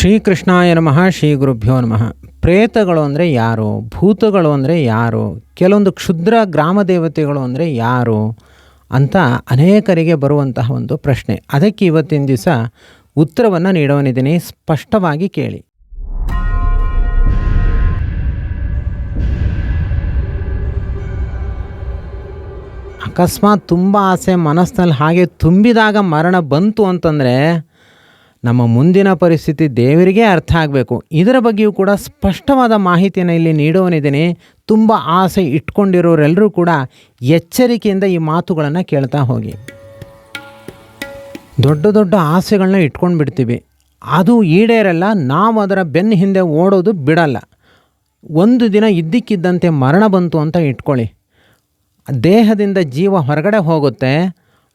ಶ್ರೀಕೃಷ್ಣಾಯ ನಮಃ ಶ್ರೀ ಗುರುಭ್ಯೋ ನಮಃ. ಪ್ರೇತಗಳು ಅಂದರೆ ಯಾರು? ಭೂತಗಳು ಅಂದರೆ ಯಾರು? ಕೆಲವೊಂದು ಕ್ಷುದ್ರ ಗ್ರಾಮ ದೇವತೆಗಳು ಅಂದರೆ ಯಾರು? ಅಂತ ಅನೇಕರಿಗೆ ಬರುವಂತಹ ಒಂದು ಪ್ರಶ್ನೆ. ಅದಕ್ಕೆ ಇವತ್ತಿನ ದಿವಸ ಉತ್ತರವನ್ನು ನೀಡೋನಿದ್ದೀನಿ. ಸ್ಪಷ್ಟವಾಗಿ ಕೇಳಿ. ಅಕಸ್ಮಾತ್ ತುಂಬ ಆಸೆ ಮನಸ್ಸಿನಲ್ಲಿ ಹಾಗೆ ತುಂಬಿದಾಗ ಮರಣ ಬಂತು ಅಂತಂದರೆ ನಮ್ಮ ಮುಂದಿನ ಪರಿಸ್ಥಿತಿ ದೇವರಿಗೆ ಅರ್ಥ ಆಗಬೇಕು. ಇದರ ಬಗ್ಗೆಯೂ ಕೂಡ ಸ್ಪಷ್ಟವಾದ ಮಾಹಿತಿಯನ್ನು ಇಲ್ಲಿ ನೀಡುವನಿದ್ದೇನೆ ತುಂಬ ಆಸೆ ಇಟ್ಕೊಂಡಿರೋರೆಲ್ಲರೂ ಕೂಡ ಎಚ್ಚರಿಕೆಯಿಂದ ಈ ಮಾತುಗಳನ್ನು ಕೇಳ್ತಾ ಹೋಗಿ. ದೊಡ್ಡ ದೊಡ್ಡ ಆಸೆಗಳನ್ನ ಇಟ್ಕೊಂಡು ಬಿಡ್ತೀವಿ ಅದು ಈಡೇರಲ್ಲ, ನಾವು ಅದರ ಬೆನ್ನ ಹಿಂದೆ ಓಡೋದು ಬಿಡಲ್ಲ. ಒಂದು ದಿನ ಇದ್ದಕ್ಕಿದ್ದಂತೆ ಮರಣ ಬಂತು ಅಂತ ಇಟ್ಕೊಳ್ಳಿ. ದೇಹದಿಂದ ಜೀವ ಹೊರಗಡೆ ಹೋಗುತ್ತೆ.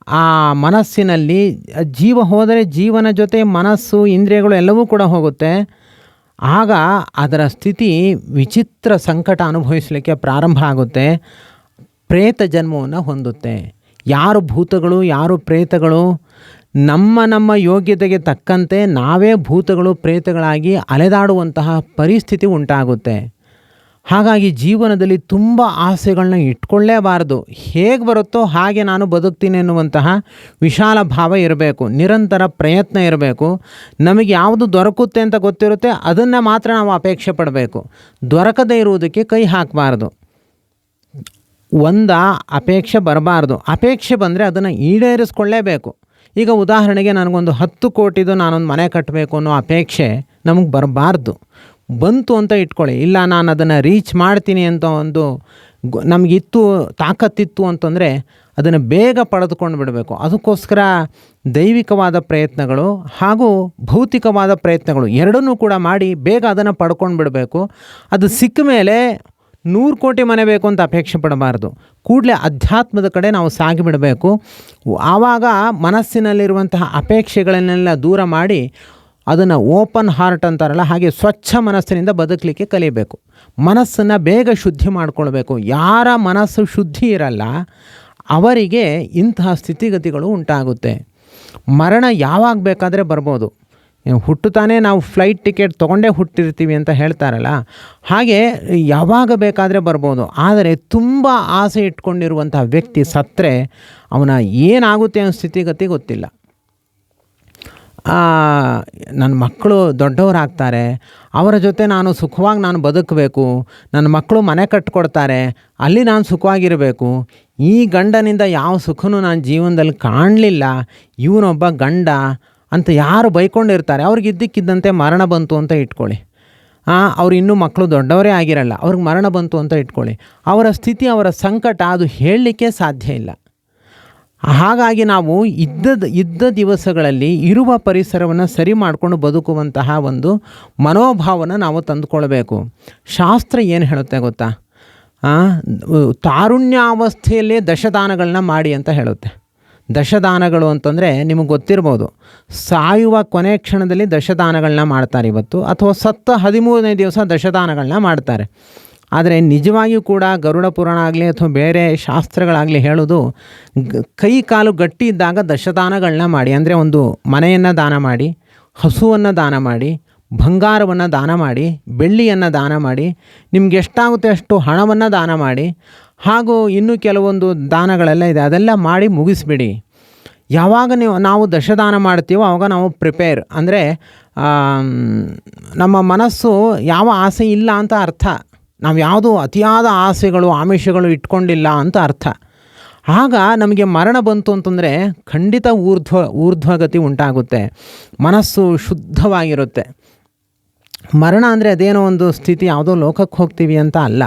ಆ ಮನಸ್ಸಿನಲ್ಲಿ ಜೀವ ಹೋದರೆ ಜೀವನ ಜೊತೆ ಮನಸ್ಸು, ಇಂದ್ರಿಯಗಳು ಎಲ್ಲವೂ ಕೂಡ ಹೋಗುತ್ತೆ. ಆಗ ಅದರ ಸ್ಥಿತಿ ವಿಚಿತ್ರ ಸಂಕಟ ಅನುಭವಿಸಲಿಕ್ಕೆ ಪ್ರಾರಂಭ ಆಗುತ್ತೆ. ಪ್ರೇತ ಜನ್ಮವನ್ನು ಹೊಂದುತ್ತೆ. ಯಾರು ಭೂತಗಳು, ಯಾರು ಪ್ರೇತಗಳು, ನಮ್ಮ ನಮ್ಮ ಯೋಗ್ಯತೆಗೆ ತಕ್ಕಂತೆ ನಾವೇ ಭೂತಗಳು, ಪ್ರೇತಗಳಾಗಿ ಅಲೆದಾಡುವಂತಹ ಪರಿಸ್ಥಿತಿ ಉಂಟಾಗುತ್ತೆ. ಹಾಗಾಗಿ ಜೀವನದಲ್ಲಿ ತುಂಬ ಆಸೆಗಳನ್ನ ಇಟ್ಕೊಳ್ಳೇಬಾರದು. ಹೇಗೆ ಬರುತ್ತೋ ಹಾಗೆ ನಾನು ಬದುಕ್ತೀನಿ ಎನ್ನುವಂತಹ ವಿಶಾಲ ಭಾವ ಇರಬೇಕು. ನಿರಂತರ ಪ್ರಯತ್ನ ಇರಬೇಕು. ನಮಗೆ ಯಾವುದು ದೊರಕುತ್ತೆ ಅಂತ ಗೊತ್ತಿರುತ್ತೆ, ಅದನ್ನು ಮಾತ್ರ ನಾವು ಅಪೇಕ್ಷೆ ಪಡಬೇಕು. ದೊರಕದೇ ಇರುವುದಕ್ಕೆ ಕೈ ಹಾಕಬಾರ್ದು. ಒಂದ, ಅಪೇಕ್ಷೆ ಬರಬಾರ್ದು. ಅಪೇಕ್ಷೆ ಬಂದರೆ ಅದನ್ನು ಈಡೇರಿಸ್ಕೊಳ್ಳೇಬೇಕು. ಈಗ ಉದಾಹರಣೆಗೆ ನನಗೊಂದು ಹತ್ತು ಕೋಟಿದು ನಾನೊಂದು ಮನೆ ಕಟ್ಟಬೇಕು ಅನ್ನೋ ಅಪೇಕ್ಷೆ ನಮಗೆ ಬರಬಾರ್ದು. ಬಂತು ಅಂತ ಇಟ್ಕೊಳ್ಳಿ. ಇಲ್ಲ, ನಾನು ಅದನ್ನು ರೀಚ್ ಮಾಡ್ತೀನಿ ಅಂತ ಒಂದು ನಮಗಿತ್ತು, ತಾಕತ್ತಿತ್ತು ಅಂತಂದರೆ ಅದನ್ನು ಬೇಗ ಪಡೆದುಕೊಂಡು ಬಿಡಬೇಕು. ಅದಕ್ಕೋಸ್ಕರ ದೈವಿಕವಾದ ಪ್ರಯತ್ನಗಳು ಹಾಗೂ ಭೌತಿಕವಾದ ಪ್ರಯತ್ನಗಳು ಎರಡನ್ನೂ ಕೂಡ ಮಾಡಿ ಬೇಗ ಅದನ್ನು ಪಡ್ಕೊಂಡು ಬಿಡಬೇಕು. ಅದು ಸಿಕ್ಕ ಮೇಲೆ ನೂರು ಕೋಟಿ ಮನೆ ಬೇಕು ಅಂತ ಅಪೇಕ್ಷೆ ಪಡಬಾರ್ದು. ಕೂಡಲೇ ಅಧ್ಯಾತ್ಮದ ಕಡೆ ನಾವು ಸಾಗಿಬಿಡಬೇಕು ಆವಾಗ ಮನಸ್ಸಿನಲ್ಲಿರುವಂತಹ ಅಪೇಕ್ಷೆಗಳನ್ನೆಲ್ಲ ದೂರ ಮಾಡಿ ಅದನ್ನು ಓಪನ್ ಹಾರ್ಟ್ ಅಂತಾರಲ್ಲ, ಹಾಗೆ ಸ್ವಚ್ಛ ಮನಸ್ಸಿನಿಂದ ಬದುಕಲಿಕ್ಕೆ ಕಲಿಬೇಕು. ಮನಸ್ಸನ್ನು ಬೇಗ ಶುದ್ಧಿ ಮಾಡ್ಕೊಳ್ಬೇಕು. ಯಾರ ಮನಸ್ಸು ಶುದ್ಧಿ ಇರಲ್ಲ, ಅವರಿಗೆ ಇಂತಹ ಸ್ಥಿತಿಗತಿಗಳು ಉಂಟಾಗುತ್ತೆ. ಮರಣ ಯಾವಾಗ ಬೇಕಾದರೆ ಬರ್ಬೋದು. ಹುಟ್ಟುತ್ತಾನೆ ನಾವು ಫ್ಲೈಟ್ ಟಿಕೆಟ್ ತೊಗೊಂಡೇ ಹುಟ್ಟಿರ್ತೀವಿ ಅಂತ ಹೇಳ್ತಾರಲ್ಲ, ಹಾಗೆ ಯಾವಾಗ ಬೇಕಾದರೆ ಬರ್ಬೋದು. ಆದರೆ ತುಂಬ ಆಸೆ ಇಟ್ಕೊಂಡಿರುವಂಥ ವ್ಯಕ್ತಿ ಸತ್ತರೆ ಅವನ ಏನಾಗುತ್ತೆ ಅನ್ನೋ ಸ್ಥಿತಿಗತಿ ಗೊತ್ತಿಲ್ಲ. ನನ್ನ ಮಕ್ಕಳು ದೊಡ್ಡವರಾಗ್ತಾರೆ, ಅವರ ಜೊತೆ ನಾನು ಸುಖವಾಗಿ ನಾನು ಬದುಕಬೇಕು, ನನ್ನ ಮಕ್ಕಳು ಮನೆ ಕಟ್ಟಿಕೊಡ್ತಾರೆ ಅಲ್ಲಿ ನಾನು ಸುಖವಾಗಿರಬೇಕು, ಈ ಗಂಡನಿಂದ ಯಾವ ಸುಖನೂ ನಾನು ಜೀವನದಲ್ಲಿ ಕಾಣಲಿಲ್ಲ, ಇವನೊಬ್ಬ ಗಂಡ ಅಂತ ಯಾರು ಬೈಕೊಂಡಿರ್ತಾರೆ, ಅವ್ರಿಗೆ ಇದ್ದಕ್ಕಿದ್ದಂತೆ ಮರಣ ಬಂತು ಅಂತ ಇಟ್ಕೊಳ್ಳಿ. ಅವ್ರು ಇನ್ನೂ ಮಕ್ಕಳು ದೊಡ್ಡವರೇ ಆಗಿರಲ್ಲ, ಅವ್ರಿಗೆ ಮರಣ ಬಂತು ಅಂತ ಇಟ್ಕೊಳ್ಳಿ. ಅವರ ಸ್ಥಿತಿ, ಅವರ ಸಂಕಟ, ಅದು ಹೇಳಲಿಕ್ಕೆ ಸಾಧ್ಯ ಇಲ್ಲ. ಹಾಗಾಗಿ ನಾವು ಇದ್ದದ ಇದ್ದ ದಿವಸಗಳಲ್ಲಿ ಇರುವ ಪರಿಸರವನ್ನು ಸರಿ ಮಾಡಿಕೊಂಡು ಬದುಕುವಂತಹ ಒಂದು ಮನೋಭಾವನ ನಾವು ತಂದುಕೊಳ್ಬೇಕು. ಶಾಸ್ತ್ರ ಏನು ಹೇಳುತ್ತೆ ಗೊತ್ತಾ? ತಾರುಣ್ಯಾವಸ್ಥೆಯಲ್ಲೇ ದಶದಾನಗಳನ್ನ ಮಾಡಿ ಅಂತ ಹೇಳುತ್ತೆ. ದಶದಾನಗಳು ಅಂತಂದರೆ ನಿಮಗೆ ಗೊತ್ತಿರ್ಬೋದು, ಸಾಯುವ ಕೊನೆ ಕ್ಷಣದಲ್ಲಿ ದಶದಾನಗಳನ್ನ ಮಾಡ್ತಾರೆ ಇವತ್ತು, ಅಥವಾ ಸತ್ತ ಹದಿಮೂರನೇ ದಿವಸ ದಶದಾನಗಳನ್ನ ಮಾಡ್ತಾರೆ. ಆದರೆ ನಿಜವಾಗಿಯೂ ಕೂಡ ಗರುಡ ಪುರಾಣ ಆಗಲಿ ಅಥವಾ ಬೇರೆ ಶಾಸ್ತ್ರಗಳಾಗಲಿ ಹೇಳೋದು ಕೈ ಕಾಲು ಗಟ್ಟಿ ಇದ್ದಾಗ ದಶದಾನಗಳನ್ನ ಮಾಡಿ, ಅಂದರೆ ಒಂದು ಮನೆಯನ್ನು ದಾನ ಮಾಡಿ, ಹಸುವನ್ನು ದಾನ ಮಾಡಿ, ಬಂಗಾರವನ್ನು ದಾನ ಮಾಡಿ, ಬೆಳ್ಳಿಯನ್ನು ದಾನ ಮಾಡಿ, ನಿಮ್ಗೆ ಎಷ್ಟಾಗುತ್ತೆ ಅಷ್ಟು ಹಣವನ್ನು ದಾನ ಮಾಡಿ, ಹಾಗೂ ಇನ್ನೂ ಕೆಲವೊಂದು ದಾನಗಳೆಲ್ಲ ಇದೆ, ಅದೆಲ್ಲ ಮಾಡಿ ಮುಗಿಸ್ಬಿಡಿ. ಯಾವಾಗ ನೀವು, ನಾವು ದಶದಾನ ಮಾಡ್ತೀವೋ ಆವಾಗ ನಾವು ಪ್ರಿಪೇರ್. ಅಂದರೆ ನಮ್ಮ ಮನಸ್ಸು ಯಾವ ಆಸೆ ಇಲ್ಲ ಅಂತ ಅರ್ಥ. ನಾವು ಯಾವುದೂ ಅತಿಯಾದ ಆಸೆಗಳು, ಆಮಿಷಗಳು ಇಟ್ಕೊಂಡಿಲ್ಲ ಅಂತ ಅರ್ಥ. ಆಗ ನಮಗೆ ಮರಣ ಬಂತು ಅಂತಂದರೆ ಖಂಡಿತ ಊರ್ಧ್ವ, ಊರ್ಧ್ವಗತಿ ಉಂಟಾಗುತ್ತೆ. ಮನಸ್ಸು ಶುದ್ಧವಾಗಿರುತ್ತೆ. ಮರಣ ಅಂದರೆ ಅದೇನೋ ಒಂದು ಸ್ಥಿತಿ, ಯಾವುದೋ ಲೋಕಕ್ಕೆ ಹೋಗ್ತೀವಿ ಅಂತ ಅಲ್ಲ.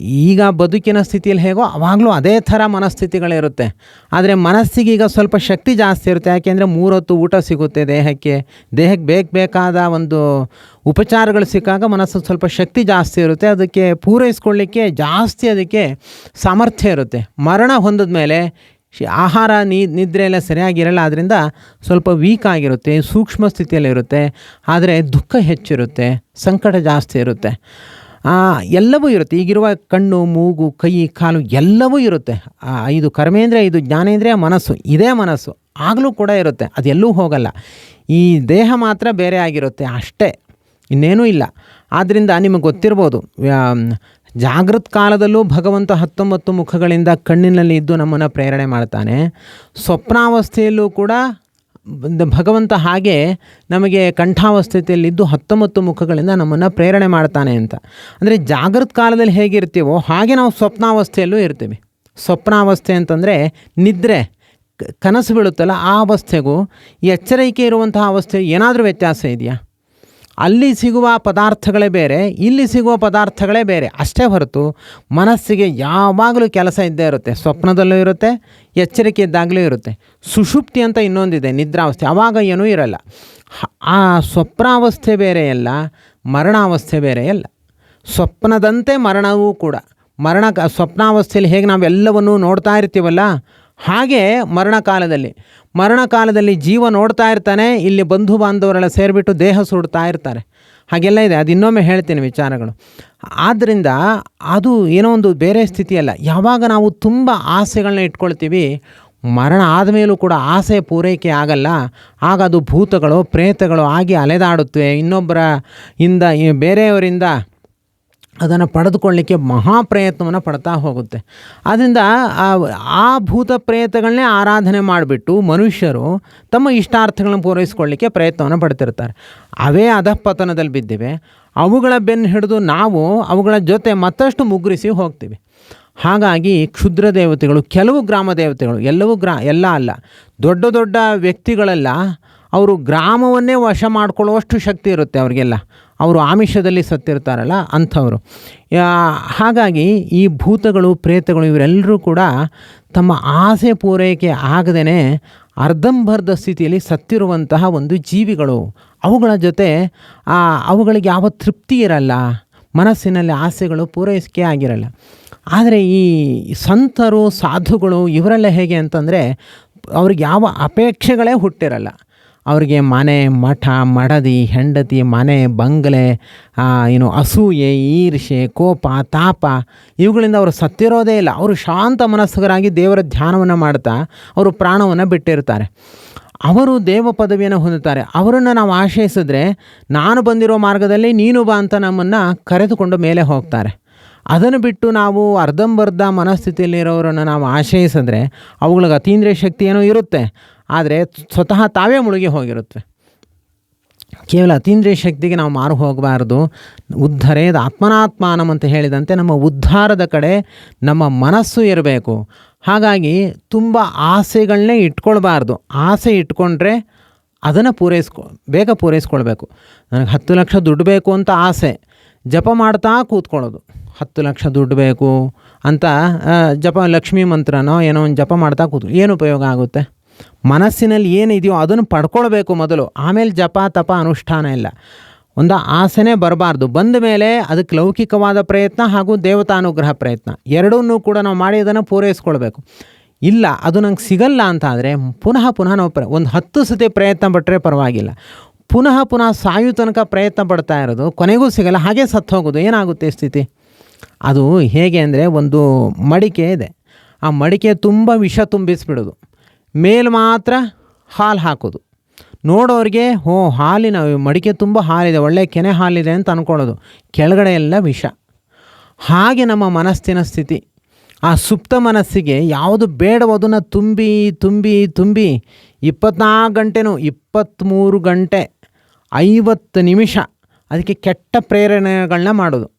ಈಗ ಬದುಕಿನ ಸ್ಥಿತಿಯಲ್ಲಿ ಹೇಗೋ ಅವಾಗಲೂ ಅದೇ ಥರ ಮನಸ್ಥಿತಿಗಳಿರುತ್ತೆ. ಆದರೆ ಮನಸ್ಸಿಗೆ ಈಗ ಸ್ವಲ್ಪ ಶಕ್ತಿ ಜಾಸ್ತಿ ಇರುತ್ತೆ. ಯಾಕೆಂದರೆ ಮೂರೊತ್ತು ಊಟ ಸಿಗುತ್ತೆ ದೇಹಕ್ಕೆ. ದೇಹಕ್ಕೆ ಬೇಕು ಬೇಕಾದ ಒಂದು ಉಪಚಾರಗಳು ಸಿಕ್ಕಾಗ ಮನಸ್ಸು ಸ್ವಲ್ಪ ಶಕ್ತಿ ಜಾಸ್ತಿ ಇರುತ್ತೆ. ಅದಕ್ಕೆ ಪೂರೈಸ್ಕೊಳ್ಳಿಕ್ಕೆ ಜಾಸ್ತಿ ಅದಕ್ಕೆ ಸಾಮರ್ಥ್ಯ ಇರುತ್ತೆ. ಮರಣ ಹೊಂದಿದ ಮೇಲೆ ಆಹಾರ, ನೀ, ನಿದ್ರೆ ಎಲ್ಲ ಸರಿಯಾಗಿರಲ್ಲ. ಆದ್ದರಿಂದ ಸ್ವಲ್ಪ ವೀಕ್ ಆಗಿರುತ್ತೆ, ಸೂಕ್ಷ್ಮ ಸ್ಥಿತಿಯಲ್ಲಿರುತ್ತೆ. ಆದರೆ ದುಃಖ ಹೆಚ್ಚಿರುತ್ತೆ, ಸಂಕಟ ಜಾಸ್ತಿ ಇರುತ್ತೆ. ಎಲ್ಲವೂ ಇರುತ್ತೆ. ಈಗಿರುವ ಕಣ್ಣು, ಮೂಗು, ಕೈ, ಕಾಲು ಎಲ್ಲವೂ ಇರುತ್ತೆ. ಆ ಐದು ಕರ್ಮೇಂದ್ರಿಯ ಐದು ಜ್ಞಾನೇಂದ್ರಿಯ ಮನಸ್ಸು. ಇದೇ ಮನಸ್ಸು. ಆಗಲೂ ಕೂಡ ಇರುತ್ತೆ. ಅದೆಲ್ಲೂ ಹೋಗಲ್ಲ. ಈ ದೇಹ ಮಾತ್ರ ಬೇರೆ ಆಗಿರುತ್ತೆ. ಅಷ್ಟೇ. ಇನ್ನೇನೂ ಇಲ್ಲ. ಆದ್ದರಿಂದ ನಿಮಗೆ ಗೊತ್ತಿರ್ಬೋದು ಜಾಗೃತ ಕಾಲದಲ್ಲೂ ಭಗವಂತ ಹತ್ತೊಂಬತ್ತು ಮುಖಗಳಿಂದ ಕಣ್ಣಿನಲ್ಲಿ ಇದ್ದು ನಮ್ಮನ್ನು ಪ್ರೇರಣೆ ಮಾಡ್ತಾನೆ. ಸ್ವಪ್ನಾವಸ್ಥೆಯಲ್ಲೂ ಕೂಡ ಭಗವಂತ ಹಾಗೆ ನಮಗೆ ಕಂಠಾವಸ್ಥೆಯಲ್ಲಿದ್ದು ಹತ್ತೊಂಬತ್ತು ಮುಖಗಳಿಂದ ನಮ್ಮನ್ನು ಪ್ರೇರಣೆ ಮಾಡ್ತಾನೆ ಅಂತ. ಅಂದರೆ ಜಾಗೃತ ಕಾಲದಲ್ಲಿ ಹೇಗಿರ್ತೀವೋ ಹಾಗೆ ನಾವು ಸ್ವಪ್ನಾವಸ್ಥೆಯಲ್ಲೂ ಇರ್ತೀವಿ. ಸ್ವಪ್ನಾವಸ್ಥೆ ಅಂತಂದರೆ ನಿದ್ರೆ ಕನಸು ಬೀಳುತ್ತಲ್ಲ ಆ ಅವಸ್ಥೆಗೂ ಎಚ್ಚರಿಕೆ ಇರುವಂತಹ ಅವಸ್ಥೆ ಏನಾದರೂ ವ್ಯತ್ಯಾಸ ಇದೆಯಾ? ಅಲ್ಲಿ ಸಿಗುವ ಪದಾರ್ಥಗಳೇ ಬೇರೆ, ಇಲ್ಲಿ ಸಿಗುವ ಪದಾರ್ಥಗಳೇ ಬೇರೆ. ಅಷ್ಟೇ ಹೊರತು ಮನಸ್ಸಿಗೆ ಯಾವಾಗಲೂ ಕೆಲಸ ಇದ್ದೇ ಇರುತ್ತೆ, ಸ್ವಪ್ನದಲ್ಲೂ ಇರುತ್ತೆ, ಎಚ್ಚರಿಕೆ ಇದ್ದಾಗಲೂ ಇರುತ್ತೆ. ಸುಷುಪ್ತಿ ಅಂತ ಇನ್ನೊಂದಿದೆ, ನಿದ್ರಾವಸ್ಥೆ. ಆವಾಗ ಏನೂ ಇರಲ್ಲ. ಆ ಸ್ವಪ್ನಾವಸ್ಥೆ ಬೇರೆಯಲ್ಲ ಮರಣಾವಸ್ಥೆ ಬೇರೆಯಲ್ಲ ಸ್ವಪ್ನದಂತೆ ಮರಣವೂ ಕೂಡ. ಮರಣ ಸ್ವಪ್ನಾವಸ್ಥೆಯಲ್ಲಿ ಹೇಗೆ ನಾವೆಲ್ಲವನ್ನೂ ನೋಡ್ತಾ ಇರ್ತೀವಲ್ಲ, ಹಾಗೆ ಮರಣಕಾಲದಲ್ಲಿ ಮರಣಕಾಲದಲ್ಲಿ ಜೀವ ನೋಡ್ತಾ ಇರ್ತಾನೆ, ಇಲ್ಲಿ ಬಂಧು ಬಾಂಧವರೆಲ್ಲ ಸೇರಿಬಿಟ್ಟು ದೇಹ ಸುಡ್ತಾ ಇರ್ತಾರೆ. ಹಾಗೆಲ್ಲ ಇದೆ. ಅದು ಇನ್ನೊಮ್ಮೆ ಹೇಳ್ತೀನಿ ವಿಚಾರಗಳು. ಆದ್ದರಿಂದ ಅದು ಏನೋ ಒಂದು ಬೇರೆ ಸ್ಥಿತಿಯಲ್ಲ. ಯಾವಾಗ ನಾವು ತುಂಬ ಆಸೆಗಳನ್ನ ಇಟ್ಕೊಳ್ತೀವಿ, ಮರಣ ಆದಮೇಲೂ ಕೂಡ ಆಸೆ ಪೂರೈಕೆ ಆಗಲ್ಲ. ಆಗ ಅದು ಭೂತಗಳು, ಪ್ರೇತಗಳು ಆಗಿ ಅಲೆದಾಡುತ್ತವೆ. ಇನ್ನೊಬ್ಬರ ಇಂದ, ಬೇರೆಯವರಿಂದ ಅದನ್ನು ಪಡೆದುಕೊಳ್ಳಿಕ್ಕೆ ಮಹಾಪ್ರಯತ್ನವನ್ನು ಪಡ್ತಾ ಹೋಗುತ್ತೆ. ಆದ್ದರಿಂದ ಆ ಭೂತ ಪ್ರೇತಗಳನ್ನೇ ಆರಾಧನೆ ಮಾಡಿಬಿಟ್ಟು ಮನುಷ್ಯರು ತಮ್ಮ ಇಷ್ಟಾರ್ಥಗಳನ್ನು ಪೂರೈಸ್ಕೊಳ್ಳಿಕ್ಕೆ ಪ್ರಯತ್ನವನ್ನು ಪಡ್ತಿರ್ತಾರೆ. ಅವೇ ಅಧಃಪತನದಲ್ಲಿ ಬಿದ್ದಿವೆ. ಅವುಗಳ ಬೆನ್ನು ಹಿಡಿದು ನಾವು ಅವುಗಳ ಜೊತೆ ಮತ್ತಷ್ಟು ಮುಗ್ರಿಸಿ ಹೋಗ್ತೀವಿ. ಹಾಗಾಗಿ ಕ್ಷುದ್ರ ದೇವತೆಗಳು, ಕೆಲವು ಗ್ರಾಮ ದೇವತೆಗಳು, ಎಲ್ಲವೂ ಗ್ರಾ, ಎಲ್ಲ ಅಲ್ಲ, ದೊಡ್ಡ ದೊಡ್ಡ ವ್ಯಕ್ತಿಗಳೆಲ್ಲ ಅವರು ಗ್ರಾಮವನ್ನೇ ವಶ ಮಾಡಿಕೊಳ್ಳುವಷ್ಟು ಶಕ್ತಿ ಇರುತ್ತೆ ಅವರಿಗೆಲ್ಲ. ಅವರು ಆಮಿಷದಲ್ಲಿ ಸತ್ತಿರ್ತಾರಲ್ಲ ಅಂಥವರು. ಹಾಗಾಗಿ ಈ ಭೂತಗಳು, ಪ್ರೇತಗಳು ಇವರೆಲ್ಲರೂ ಕೂಡ ತಮ್ಮ ಆಸೆ ಪೂರೈಕೆ ಆಗದೇ ಅರ್ಧಂಬರ್ಧ ಸ್ಥಿತಿಯಲ್ಲಿ ಸತ್ತಿರುವಂತಹ ಒಂದು ಜೀವಿಗಳು. ಅವುಗಳ ಜೊತೆ ಅವುಗಳಿಗೆ ಯಾವ ತೃಪ್ತಿ ಇರಲ್ಲ. ಮನಸ್ಸಿನಲ್ಲಿ ಆಸೆಗಳು ಪೂರೈಸಿಕೆ ಆಗಿರಲ್ಲ. ಆದರೆ ಈ ಸಂತರು, ಸಾಧುಗಳು ಇವರೆಲ್ಲ ಹೇಗೆ ಅಂತಂದರೆ, ಅವ್ರಿಗೆ ಯಾವ ಅಪೇಕ್ಷೆಗಳೇ ಹುಟ್ಟಿರಲ್ಲ. ಅವರಿಗೆ ಮನೆ ಮಠ, ಮಡದಿ, ಹೆಂಡತಿ, ಮನೆ, ಬಂಗಲೆ ಏನು ಅಸೂಯೆ ಈರ್ಷೆ ಕೋಪ, ತಾಪ, ಇವುಗಳಿಂದ ಅವರು ಸತ್ತಿರೋದೇ ಇಲ್ಲ. ಅವರು ಶಾಂತ ಮನಸ್ಸುಗರಾಗಿ ದೇವರ ಧ್ಯಾನವನ್ನು ಮಾಡ್ತಾ ಅವರು ಪ್ರಾಣವನ್ನು ಬಿಟ್ಟಿರ್ತಾರೆ. ಅವರು ದೇವ ಪದವಿಯನ್ನು ಹೊಂದುತ್ತಾರೆ. ಅವರನ್ನು ನಾವು ಆಶ್ರಯಿಸಿದ್ರೆ, ನಾನು ಬಂದಿರೋ ಮಾರ್ಗದಲ್ಲಿ ನೀನು ಬಾ ಅಂತ ನಮ್ಮನ್ನು ಕರೆದುಕೊಂಡು ಮೇಲೆ ಹೋಗ್ತಾರೆ. ಅದನ್ನು ಬಿಟ್ಟು ನಾವು ಅರ್ಧಂಬರ್ಧ ಮನಸ್ಥಿತಿಯಲ್ಲಿರೋರನ್ನು ನಾವು ಆಶ್ರಯಿಸಿದ್ರೆ ಅವುಗಳಿಗೆ ಅತೀಂದ್ರಿಯ ಶಕ್ತಿ ಏನೋ ಇರುತ್ತೆ. ಆದರೆ ಸ್ವತಃ ತಾವೇ ಮುಳುಗಿ ಹೋಗಿರುತ್ತೆ. ಕೇವಲ ಅತೀಂದ್ರಿಯ ಶಕ್ತಿಗೆ ನಾವು ಮಾರು ಹೋಗಬಾರ್ದು. ಉದ್ಧರೇದ ಆತ್ಮನಾತ್ಮಾನಂ ಅಂತ ಹೇಳಿದಂತೆ ನಮ್ಮ ಉದ್ಧಾರದ ಕಡೆ ನಮ್ಮ ಮನಸ್ಸು ಇರಬೇಕು. ಹಾಗಾಗಿ ತುಂಬ ಆಸೆಗಳನ್ನೇ ಇಟ್ಕೊಳ್ಬಾರ್ದು. ಆಸೆ ಇಟ್ಕೊಂಡ್ರೆ ಅದನ್ನು ಪೂರೈಸ್ಕೊ, ಬೇಗ ಪೂರೈಸ್ಕೊಳ್ಬೇಕು. ನನಗೆ ಹತ್ತು ಲಕ್ಷ ದುಡ್ಡು ಬೇಕು ಅಂತ ಆಸೆ. ಜಪ ಮಾಡ್ತಾ ಕೂತ್ಕೊಳ್ಳೋದು. ಹತ್ತು ಲಕ್ಷ ದುಡ್ಡು ಬೇಕು ಅಂತ ಜಪ ಲಕ್ಷ್ಮೀ ಮಂತ್ರನೋ ಏನೋ ಒಂದು ಜಪ ಮಾಡ್ತಾ ಕೂತು ಏನು ಉಪಯೋಗ ಆಗುತ್ತೆ? ಮನಸ್ಸಿನಲ್ಲಿ ಏನಿದೆಯೋ ಅದನ್ನು ಪಡ್ಕೊಳ್ಬೇಕು ಮೊದಲು. ಆಮೇಲೆ ಜಪ, ತಪ ಅನುಷ್ಠಾನ ಇಲ್ಲ. ಒಂದು ಆಸೆನೇ ಬರಬಾರ್ದು. ಬಂದ ಮೇಲೆ ಅದಕ್ಕೆ ಲೌಕಿಕವಾದ ಪ್ರಯತ್ನ ಹಾಗೂ ದೇವತಾನುಗ್ರಹ ಪ್ರಯತ್ನ. ಎರಡನ್ನೂ ಕೂಡ ನಾವು ಮಾಡಿ ಅದನ್ನು ಪೂರೈಸ್ಕೊಳ್ಬೇಕು. ಇಲ್ಲ, ಅದು ನಂಗೆ ಸಿಗಲ್ಲ ಅಂತ ಆದರೆ ಪುನಃ ಪುನಃ ನಾವು ಪ್ರ, ಒಂದು ಹತ್ತು ಸತಿ ಪ್ರಯತ್ನ ಪಟ್ಟರೆ ಪರವಾಗಿಲ್ಲ. ಪುನಃ ಪುನಃ ಸಾಯು ತನಕ ಪ್ರಯತ್ನ ಪಡ್ತಾ ಇರೋದು ಕೊನೆಗೂ ಸಿಗಲ್ಲ, ಹಾಗೆ ಸತ್ತು ಹೋಗೋದು ಏನಾಗುತ್ತೆ ಸ್ಥಿತಿ? ಅದು ಹೇಗೆ ಅಂದರೆ ಒಂದು ಮಡಿಕೆ ಇದೆ. ಆ ಮಡಿಕೆ ತುಂಬ ವಿಷ ತುಂಬಿಸ್ಬಿಡೋದು. ಮೇಲೆ ಮಾತ್ರ ಹಾಲು ಹಾಕೋದು. ನೋಡೋರಿಗೆ, ಹೋ, ಹಾಲಿನ ಮಡಿಕೆ ತುಂಬ ಹಾಲಿದೆ, ಒಳ್ಳೆ ಕೆನೆ ಹಾಲಿದೆ ಅಂತ ಅಂದ್ಕೊಳ್ಳೋದು ಕೆಳಗಡೆ ಎಲ್ಲ ವಿಷ. ಹಾಗೆ ನಮ್ಮ ಮನಸ್ಸಿನ ಸ್ಥಿತಿ. ಆ ಸುಪ್ತ ಮನಸ್ಸಿಗೆ ಯಾವುದು ಬೇಡವೋ ಅದನ್ನು ತುಂಬಿ ತುಂಬಿ ತುಂಬಿ ಇಪ್ಪತ್ನಾಲ್ಕು ಗಂಟೆನೂ ಇಪ್ಪತ್ತ್ಮೂರು ಗಂಟೆ, ಐವತ್ತು ನಿಮಿಷ, ಅದಕ್ಕೆ ಕೆಟ್ಟ ಪ್ರೇರಣೆಗಳನ್ನ ಮಾಡೋದು.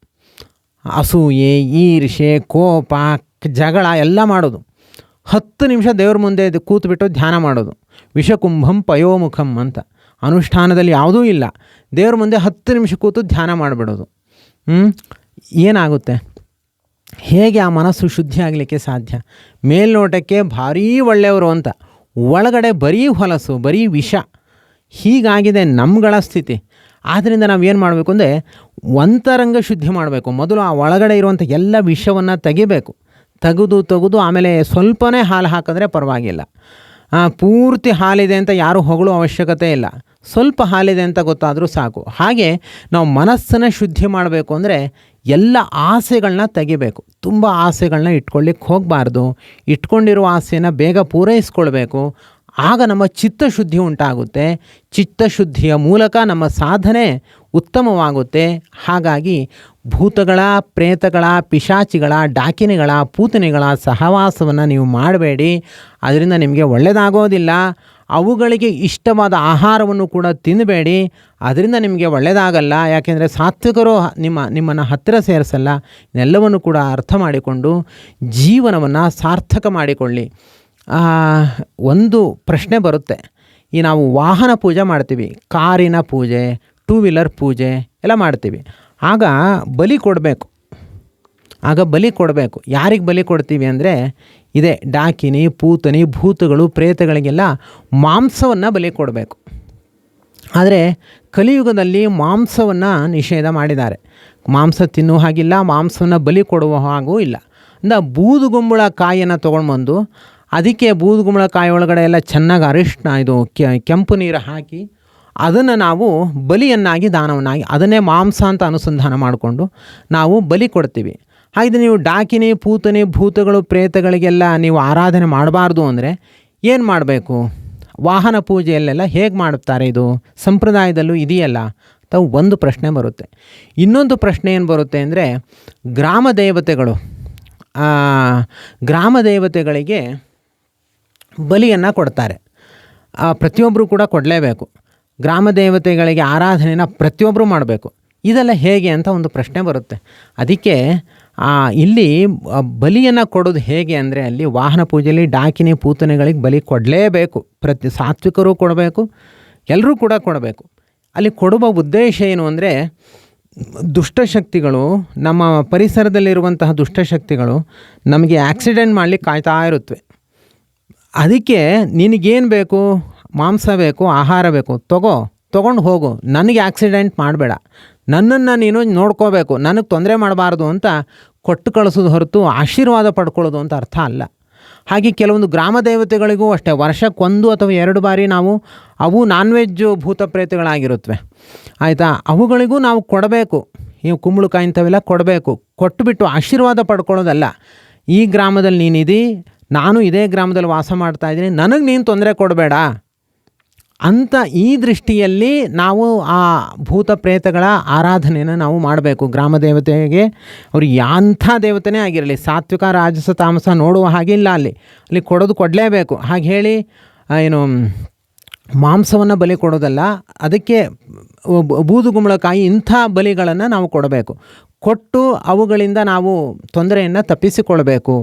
ಅಸೂಯೆ ಈರ್ಷೆ ಕೋಪ, ಜಗಳ ಎಲ್ಲ ಮಾಡೋದು. ಹತ್ತು ನಿಮಿಷ ದೇವ್ರ ಮುಂದೆ ಇದು ಕೂತ್ಬಿಟ್ಟು ಧ್ಯಾನ ಮಾಡೋದು. ವಿಷಕುಂಭಂ ಪಯೋಮುಖಂ ಅಂತ. ಅನುಷ್ಠಾನದಲ್ಲಿ ಯಾವುದೂ ಇಲ್ಲ. ದೇವ್ರ ಮುಂದೆ ಹತ್ತು ನಿಮಿಷ ಕೂತು ಧ್ಯಾನ ಮಾಡಿಬಿಡೋದು. ಏನಾಗುತ್ತೆ? ಹೇಗೆ ಆ ಮನಸ್ಸು ಶುದ್ಧಿ ಆಗಲಿಕ್ಕೆ ಸಾಧ್ಯ? ಮೇಲ್ನೋಟಕ್ಕೆ ಭಾರೀ ಒಳ್ಳೆಯವರು ಅಂತ. ಒಳಗಡೆ ಬರೀ ಹೊಲಸು, ಬರೀ ವಿಷ. ಹೀಗಾಗಿದೆ ನಮ್ಗಳ ಸ್ಥಿತಿ. ಆದ್ದರಿಂದ ನಾವು ಏನು ಮಾಡಬೇಕು ಅಂದರೆ ಅಂತರಂಗ ಶುದ್ಧಿ ಮಾಡಬೇಕು. ಮೊದಲು ಆ ಒಳಗಡೆ ಇರುವಂಥ ಎಲ್ಲ ವಿಷವನ್ನು ತೆಗಿಬೇಕು. ತೆಗೆದು ತೆಗೆದು ಆಮೇಲೆ ಸ್ವಲ್ಪನೇ ಹಾಲು ಹಾಕಿದ್ರೆ ಪರವಾಗಿಲ್ಲ. ಪೂರ್ತಿ ಹಾಲಿದೆ ಅಂತ ಯಾರೂ ಹೊಗಳೋ ಅವಶ್ಯಕತೆ ಇಲ್ಲ. ಸ್ವಲ್ಪ ಹಾಲಿದೆ ಅಂತ ಗೊತ್ತಾದರೂ ಸಾಕು. ಹಾಗೆ ನಾವು ಮನಸ್ಸನ್ನು ಶುದ್ಧಿ ಮಾಡಬೇಕು ಅಂದರೆ ಎಲ್ಲ ಆಸೆಗಳನ್ನ ತೆಗಿಬೇಕು. ತುಂಬ ಆಸೆಗಳನ್ನ ಇಟ್ಕೊಳ್ಳಿಕ್ಕೆ ಹೋಗಬಾರ್ದು. ಇಟ್ಕೊಂಡಿರೋ ಆಸೆನ ಬೇಗ ಪೂರೈಸ್ಕೊಳ್ಬೇಕು. ಆಗ ನಮ್ಮ ಚಿತ್ತಶುದ್ಧಿ ಉಂಟಾಗುತ್ತೆ. ಚಿತ್ತಶುದ್ಧಿಯ ಮೂಲಕ ನಮ್ಮ ಸಾಧನೆ ಉತ್ತಮವಾಗುತ್ತೆ. ಹಾಗಾಗಿ ಭೂತಗಳ, ಪ್ರೇತಗಳ, ಪಿಶಾಚಿಗಳ, ಡಾಕಿನಿಗಳ, ಪೂತನೆಗಳ ಸಹವಾಸವನ್ನು ನೀವು ಮಾಡಬೇಡಿ. ಅದರಿಂದ ನಿಮಗೆ ಒಳ್ಳೆಯದಾಗೋದಿಲ್ಲ ಅವುಗಳಿಗೆ ಇಷ್ಟವಾದ ಆಹಾರವನ್ನು ಕೂಡ ತಿನ್ನಬೇಡಿ ಅದರಿಂದ ನಿಮಗೆ ಒಳ್ಳೆಯದಾಗಲ್ಲ ಯಾಕೆಂದರೆ ಸಾತ್ವಿಕರು ನಿಮ್ಮ, ನಿಮ್ಮನ್ನು ಹತ್ತಿರ ಸೇರಿಸಲ್ಲ. ಇದೆಲ್ಲವನ್ನು ಕೂಡ ಅರ್ಥ ಮಾಡಿಕೊಂಡು ಜೀವನವನ್ನು ಸಾರ್ಥಕ ಮಾಡಿಕೊಳ್ಳಿ. ಒಂದು ಪ್ರಶ್ನೆ ಬರುತ್ತೆ. ಈ ನಾವು ವಾಹನ ಪೂಜೆ ಮಾಡ್ತೀವಿ, ಕಾರಿನ ಪೂಜೆ ಟೂ ವೀಲರ್ ಪೂಜೆ ಎಲ್ಲ ಮಾಡ್ತೀವಿ. ಆಗ ಬಲಿ ಕೊಡಬೇಕು. ಆಗ ಬಲಿ ಕೊಡಬೇಕು. ಯಾರಿಗೆ ಬಲಿ ಕೊಡ್ತೀವಿ ಅಂದರೆ ಇದೆ ಡಾಕಿನಿ, ಪೂತನಿ, ಭೂತಗಳು, ಪ್ರೇತಗಳಿಗೆಲ್ಲ ಮಾಂಸವನ್ನು ಬಲಿ ಕೊಡಬೇಕು. ಆದರೆ ಕಲಿಯುಗದಲ್ಲಿ ಮಾಂಸವನ್ನು ನಿಷೇಧ ಮಾಡಿದ್ದಾರೆ. ಮಾಂಸ ತಿನ್ನುವ ಹಾಗಿಲ್ಲ, ಮಾಂಸವನ್ನು ಬಲಿ ಕೊಡುವ ಹಾಗೂ ಇಲ್ಲ. ಅಂದ ಬೂದುಗುಂಬಳ ತೊಗೊಂಡು ತೊಗೊಂಡ್ಬಂದು ಅದಕ್ಕೆ ಬೂದುಗುಂಬಳ ಕಾಯಿ ಒಳಗಡೆ ಎಲ್ಲ ಚೆನ್ನಾಗಿ ಅರಿಶಿನ ಇದು ಕೆಂಪು ನೀರು ಹಾಕಿ ಅದನ್ನು ನಾವು ಬಲಿಯನ್ನಾಗಿ ದಾನವನ್ನಾಗಿ ಅದನ್ನೇ ಮಾಂಸ ಅಂತ ಅನುಸಂಧಾನ ಮಾಡಿಕೊಂಡು ನಾವು ಬಲಿ ಕೊಡ್ತೀವಿ. ಹಾಗೆ ನೀವು ಡಾಕಿನಿ, ಪೂತನಿ, ಭೂತಗಳು, ಪ್ರೇತಗಳಿಗೆಲ್ಲ ನೀವು ಆರಾಧನೆ ಮಾಡಬಾರ್ದು ಅಂದರೆ ಏನು ಮಾಡಬೇಕು? ವಾಹನ ಪೂಜೆಯಲ್ಲೆಲ್ಲ ಹೇಗೆ ಮಾಡುತ್ತಾರೆ ಇದು? ಸಂಪ್ರದಾಯದಲ್ಲೂ ಇದೆಯಲ್ಲ? ಅಂತ ಒಂದು ಪ್ರಶ್ನೆ ಬರುತ್ತೆ. ಇನ್ನೊಂದು ಪ್ರಶ್ನೆ ಏನು ಬರುತ್ತೆ ಅಂದರೆ ಗ್ರಾಮ ದೇವತೆಗಳು ಗ್ರಾಮ ದೇವತೆಗಳಿಗೆ ಬಲಿಯನ್ನು ಕೊಡ್ತಾರೆ. ಪ್ರತಿಯೊಬ್ಬರು ಕೂಡ ಕೊಡಲೇಬೇಕು. ಗ್ರಾಮ ದೇವತೆಗಳಿಗೆ ಆರಾಧನೆನ ಪ್ರತಿಯೊಬ್ಬರು ಮಾಡಬೇಕು. ಇದೆಲ್ಲ ಹೇಗೆ ಅಂತ ಒಂದು ಪ್ರಶ್ನೆ ಬರುತ್ತೆ. ಅದಕ್ಕೆ ಇಲ್ಲಿ ಬಲಿಯನ್ನು ಕೊಡೋದು ಹೇಗೆ ಅಂದರೆ ಅಲ್ಲಿ ವಾಹನ ಪೂಜೆಯಲ್ಲಿ ಡಾಕಿನಿ ಪೂತನೆಗಳಿಗೆ ಬಲಿ ಕೊಡಲೇಬೇಕು. ಪ್ರತಿ ಸಾತ್ವಿಕರು ಕೊಡಬೇಕು ಎಲ್ಲರೂ ಕೂಡ ಕೊಡಬೇಕು. ಅಲ್ಲಿ ಕೊಡುವ ಉದ್ದೇಶ ಏನು ಅಂದರೆ ದುಷ್ಟಶಕ್ತಿಗಳು ನಮ್ಮ ಪರಿಸರದಲ್ಲಿರುವಂತಹ ದುಷ್ಟಶಕ್ತಿಗಳು ನಮಗೆ ಆಕ್ಸಿಡೆಂಟ್ ಮಾಡಲಿಕ್ಕೆ ಕಾಯ್ತಾ ಇರುತ್ತವೆ ಅದಕ್ಕೆ ನಿನಗೇನು ಬೇಕು? ಮಾಂಸ ಬೇಕು, ಆಹಾರ ಬೇಕು. ತಗೋ, ತೊಗೊಂಡು ಹೋಗು. ನನಗೆ ಆಕ್ಸಿಡೆಂಟ್ ಮಾಡಬೇಡ. ನನ್ನನ್ನು ನೀನು ನೋಡ್ಕೋಬೇಕು. ನನಗೆ ತೊಂದರೆ ಮಾಡಬಾರ್ದು ಅಂತ ಕೊಟ್ಟು ಕಳಿಸೋದು ಹೊರತು ಆಶೀರ್ವಾದ ಪಡ್ಕೊಳ್ಳೋದು ಅಂತ ಅರ್ಥ ಅಲ್ಲ. ಹಾಗೆ ಕೆಲವೊಂದು ಗ್ರಾಮ ದೇವತೆಗಳಿಗೂ ಅಷ್ಟೇ ವರ್ಷಕ್ಕೊಂದು ಅಥವಾ ಎರಡು ಬಾರಿ ನಾವು ಅವು ನಾನ್ ವೆಜ್ ಭೂತ ಪ್ರೇತಗಳಾಗಿರುತ್ತವೆ ಆಯಿತಾ? ಅವುಗಳಿಗೂ ನಾವು ಕೊಡಬೇಕು. ಈ ಕುಂಬಳಕಾಯಿ ಇಂಥವೆಲ್ಲ ಕೊಡಬೇಕು. ಕೊಟ್ಟುಬಿಟ್ಟು ಆಶೀರ್ವಾದ ಪಡ್ಕೊಳ್ಳೋದಲ್ಲ. ಈ ಗ್ರಾಮದಲ್ಲಿ ನೀನಿದಿ ನಾನು ಇದೇ ಗ್ರಾಮದಲ್ಲಿ ವಾಸ ಮಾಡ್ತಾ ಇದ್ದೀನಿ, ನನಗೆ ನೀನು ತೊಂದರೆ ಕೊಡಬೇಡ ಅಂತ ಈ ದೃಷ್ಟಿಯಲ್ಲಿ ನಾವು ಆ ಭೂತ ಪ್ರೇತಗಳ ಆರಾಧನೆಯನ್ನು ನಾವು ಮಾಡಬೇಕು. ಗ್ರಾಮ ದೇವತೆಗೆ ಅವ್ರು ಯಾಂಥ ದೇವತೆನೇ ಆಗಿರಲಿ, ಸಾತ್ವಿಕ, ರಾಜಸ, ತಾಮಸ ನೋಡುವ ಹಾಗಿಲ್ಲ ಅಲ್ಲಿ. ಅಲ್ಲಿ ಕೊಡೋದು ಕೊಡಲೇಬೇಕು. ಹಾಗೆ ಹೇಳಿ ಏನು, ಮಾಂಸವನ್ನು ಬಲಿ ಕೊಡೋದಲ್ಲ, ಅದಕ್ಕೆ ಬೂದುಗುಂಬಳಕಾಯಿ ಇಂಥ ಬಲಿಗಳನ್ನು ನಾವು ಕೊಡಬೇಕು. ಕೊಟ್ಟು ಅವುಗಳಿಂದ ನಾವು ತೊಂದರೆಯನ್ನು ತಪ್ಪಿಸಿಕೊಳ್ಬೇಕು.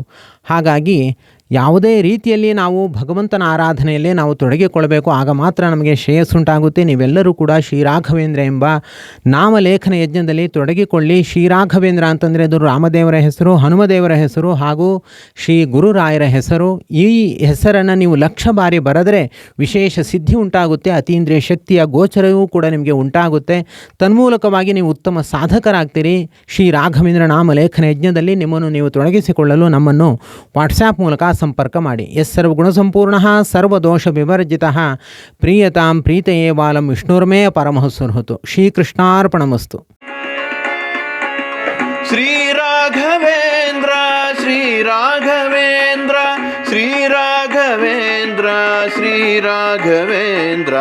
ಹಾಗಾಗಿ ಯಾವುದೇ ರೀತಿಯಲ್ಲಿ ನಾವು ಭಗವಂತನ ಆರಾಧನೆಯಲ್ಲೇ ನಾವು ತೊಡಗಿಕೊಳ್ಳಬೇಕು, ಆಗ ಮಾತ್ರ ನಮಗೆ ಶ್ರೇಯಸ್ಸುಂಟಾಗುತ್ತೆ. ನೀವೆಲ್ಲರೂ ಕೂಡ ಶ್ರೀರಾಘವೇಂದ್ರ ಎಂಬ ನಾಮಲೇಖನ ಯಜ್ಞದಲ್ಲಿ ತೊಡಗಿಕೊಳ್ಳಿ. ಶ್ರೀರಾಘವೇಂದ್ರ ಅಂತಂದರೆ ಅದು ರಾಮದೇವರ ಹೆಸರು, ಹನುಮದೇವರ ಹೆಸರು ಹಾಗೂ ಶ್ರೀ ಗುರುರಾಯರ ಹೆಸರು. ಈ ಹೆಸರನ್ನು ನೀವು ಲಕ್ಷ ಬಾರಿ ಬರೆದರೆ ವಿಶೇಷ ಸಿದ್ಧಿ ಉಂಟಾಗುತ್ತೆ. ಅತೀಂದ್ರಿಯ ಶಕ್ತಿಯ ಗೋಚರವೂ ಕೂಡ ನಿಮಗೆ ಉಂಟಾಗುತ್ತೆ. ತನ್ಮೂಲಕವಾಗಿ ನೀವು ಉತ್ತಮ ಸಾಧಕರಾಗ್ತೀರಿ. ಶ್ರೀ ರಾಘವೇಂದ್ರ ನಾಮಲೇಖನ ಯಜ್ಞದಲ್ಲಿ ನಿಮ್ಮನ್ನು ನೀವು ತೊಡಗಿಸಿಕೊಳ್ಳಲು ನಮ್ಮನ್ನು ವಾಟ್ಸ್ಯಾಪ್ ಮೂಲಕ संपर्कमी युणसंपूर्ण सर्वोष विवर्जि प्रीयता प्रीत वालं विष्णुर्मे परमहसुर्हुत श्रीकृष्णापणमस्तु श्रीराघवेन्द्र श्रीराघवेन्द्र श्रीराघवेन्द्र श्रीराघवेन्द्र